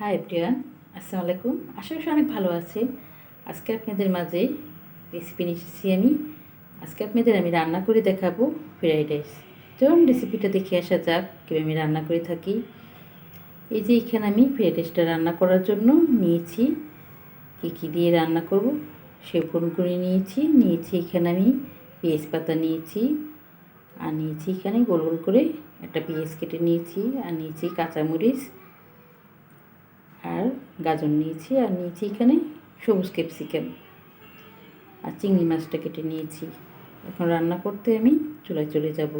Hi everyone আসসালামু আলাইকুম আশা করি অনেক ভালো আছে। আজকে আপনাদের মাঝে রেসিপি নিয়ে এসেছি আমি। আজকে আপনাদের আমি রান্না করে দেখাবো ফ্রাইড রাইস চলুন রেসিপিটা দেখে আসা যাক, কীভাবে আমি রান্না করে থাকি। এই যে এখানে আমি ফ্রাইড রাইসটা রান্না করার জন্য নিয়েছি। কী কী দিয়ে রান্না করব সে ফোন করে নিয়েছি। নিয়েছি এখানে আমি পেঁয়াজ পাতা নিয়েছি। আর নিয়েছি এখানে গোল গোল করে একটা পেঁয়াজ কেটে নিয়েছি। আর নিয়েছি কাঁচামরিচ। আর গাজর নিয়েছি, আর নিয়েছি এখানে সবুজ ক্যাপসিকাম। আর চিংড়ি মাছটা কেটে নিয়েছি। এখন রান্না করতে আমি চুলায় চলে যাব।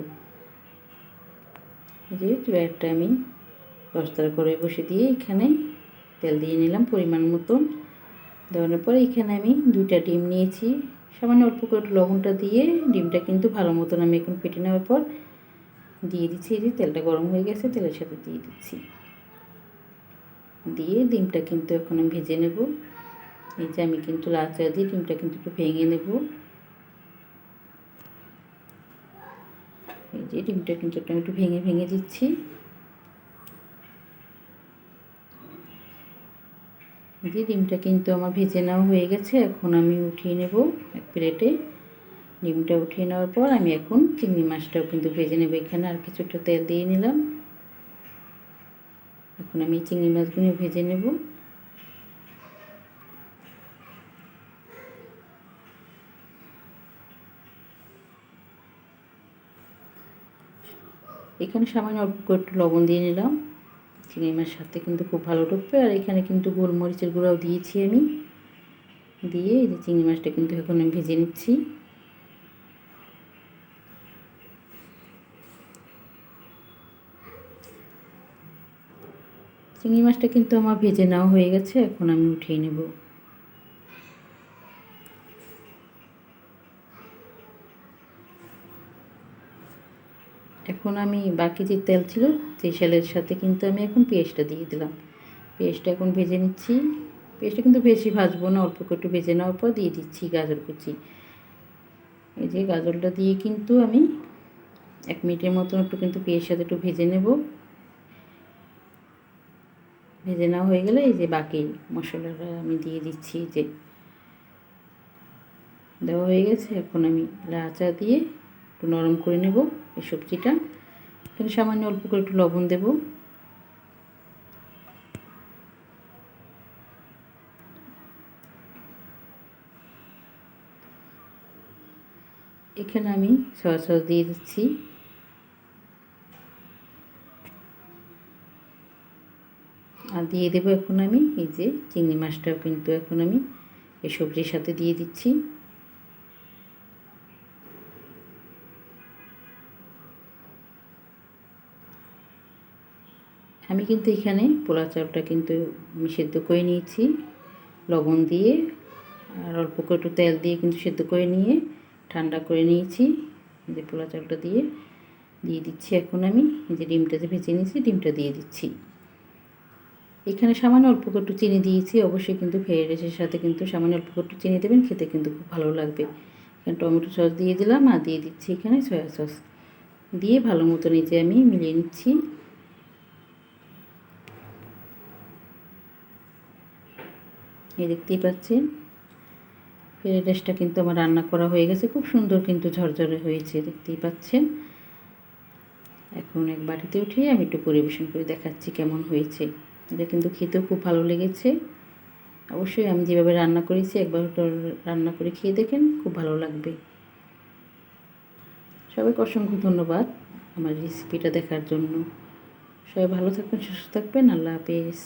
যে চুলাটা আমি দশটার করে বসে দিয়ে এখানে তেল দিয়ে নিলাম পরিমাণ মতন। দেওয়ানোর পরে এখানে আমি দুইটা ডিম নিয়েছি। সামান্য অল্প করে লবণটা দিয়ে ডিমটা কিন্তু ভালো মতন আমি এখন ফেটে নেওয়ার পর দিয়ে দিচ্ছি। এই যে তেলটা গরম হয়ে গেছে, তেলের সাথে দিয়ে দিচ্ছি। দিয়ে ডিমটা কিন্তু এখন আমি ভেজে নেব। এই যে আমি কিন্তু লাল চা দিয়ে ডিমটা কিন্তু একটু ভেঙে নেব। এই যে ডিমটা কিন্তু একটু একটু ভেঙে ভেঙে দিচ্ছি। যে ডিমটা কিন্তু আমার ভেজে নেওয়া হয়ে গেছে, এখন আমি উঠিয়ে নেব এক প্লেটে। ডিমটা উঠিয়ে নেওয়ার পর আমি এখন চিংড়ি মাছটাও কিন্তু ভেজে নেব। এখানে আর কিছুটা তেল দিয়ে নিলাম। এখন আমি চিংড়ি মাছগুলো ভেজে নেব। এখানে সামান্য অল্প একটু লবণ দিয়ে নিলাম। চিংড়ি মাছের সাথে কিন্তু খুব ভালো ঢুকবে আর এখানে কিন্তু গোলমরিচের গুঁড়াও দিয়েছি আমি। দিয়ে এই যে চিংড়ি মাছটা কিন্তু এখন আমি ভেজে নিচ্ছি। চিংড়ি মাছটা কিন্তু আমার ভেজে নেওয়া হয়ে গেছে, এখন আমি উঠিয়ে নেব। এখন আমি বাকি যে তেল ছিল সেই সেলের সাথে কিন্তু আমি এখন পেঁয়াজটা দিয়ে দিলাম। পেঁয়াজটা এখন ভেজে নিচ্ছি। পেঁয়াজটা কিন্তু বেশি ভাজবো না, অল্প একটু ভেজে নেওয়ার পর দিয়ে দিচ্ছি গাজর কুচি। এই যে গাজরটা দিয়ে কিন্তু আমি এক মিনিটের মতন একটু কিন্তু পেঁয়াজের সাথে একটু ভেজে নেব। ভেজে নেওয়া হয়ে গেলে এই যে বাকি মশলাটা আমি দিয়ে দিচ্ছি যে দেওয়া হয়ে গেছে। এখন আমি লাচা দিয়ে একটু নরম করে নেব এই সবজিটা। এখানে সামান্য অল্প করে একটু লবণ দেব। এখানে আমি সয়া সস দিয়ে দিচ্ছি। আর দিয়ে দেবো এখন আমি এই যে চিংড়ি মাছটাও কিন্তু এখন আমি এই সবজির সাথে দিয়ে দিচ্ছি। আমি কিন্তু এখানে পোলা চালটা কিন্তু আমি সেদ্ধ করে নিয়েছি, লবণ দিয়ে, আর অল্প করে একটু তেল দিয়ে কিন্তু সেদ্ধ করে নিয়ে ঠান্ডা করে নিয়েছি যে পোলা চালটা দিয়ে। দিয়ে দিচ্ছি এখন আমি যে ডিমটা যে ভেজে নিয়েছি, ডিমটা দিয়ে দিচ্ছি। এখানে সামান্য অল্প একটু চিনি দিয়েছি, অবশ্যই কিন্তু ফ্রাইড রাইসের সাথে কিন্তু সামান্য অল্প একটু চিনি দেবেন, খেতে কিন্তু খুব ভালো লাগবে। এখানে টমেটো সস দিয়ে দিলাম আর দিয়ে দিচ্ছি এখানে সয়া সস। দিয়ে ভালো মতো নিচে আমি মিলিয়ে নিচ্ছি। এই দেখতেই পাচ্ছেন ফ্রাইড রাইসটা কিন্তু আমার রান্না করা হয়ে গেছে, খুব সুন্দর কিন্তু ঝরঝরে হয়েছে, দেখতেই পাচ্ছেন। এখন এক বাটিতে উঠিয়ে আমি একটু পরিবেশন করে দেখাচ্ছি কেমন হয়েছে। এটা কিন্তু খেতেও খুব ভালো লেগেছে। অবশ্যই আমি যেভাবে রান্না করেছি, একবার রান্না করে খেয়ে দেখেন, খুব ভালো লাগবে। সবাইকে অসংখ্য ধন্যবাদ আমার রেসিপিটা দেখার জন্য। সবাই ভালো থাকবেন, সুস্থ থাকবেন, আল্লাহ হাফেজ।